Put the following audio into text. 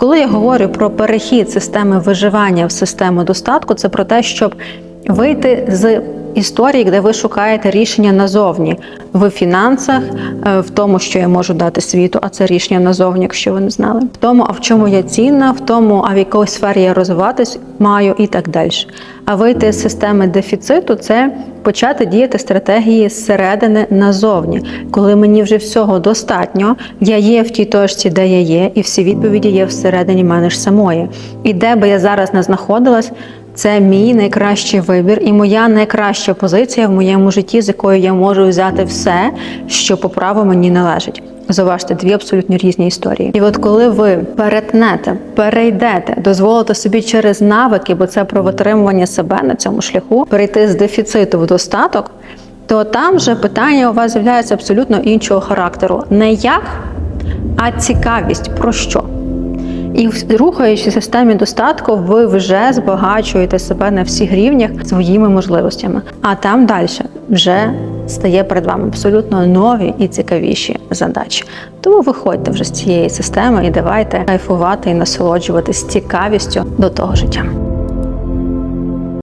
коли я говорю про перехід системи виживання в систему достатку, це про те, щоб вийти з історії, де ви шукаєте рішення назовні в фінансах, е, в тому, що я можу дати світу, а це рішення назовні, якщо ви не знали, в тому, а в чому я цінна, в тому, а в якій сфері я розвиватись маю, і так далі. А вийти з системи дефіциту це почати діяти стратегії зсередини назовні, коли мені вже всього достатньо, я є в тій точці, де я є, і всі відповіді є всередині мене ж самої. І де би я зараз не знаходилась, це мій найкращий вибір і моя найкраща позиція в моєму житті, з якою я можу взяти все, що по праву мені належить. Зауважте, дві абсолютно різні історії. І от коли ви перетнете, перейдете, дозволите собі через навики, бо це про витримування себе на цьому шляху, перейти з дефіциту в достаток, то там вже питання у вас з'являється абсолютно іншого характеру. Не як, а цікавість про що. І рухаючись в системі достатку, ви вже збагачуєте себе на всіх рівнях своїми можливостями. А там далі вже стає перед вами абсолютно нові і цікавіші задачі. Тому виходьте вже з цієї системи і давайте кайфувати і насолоджуватись цікавістю до того життя.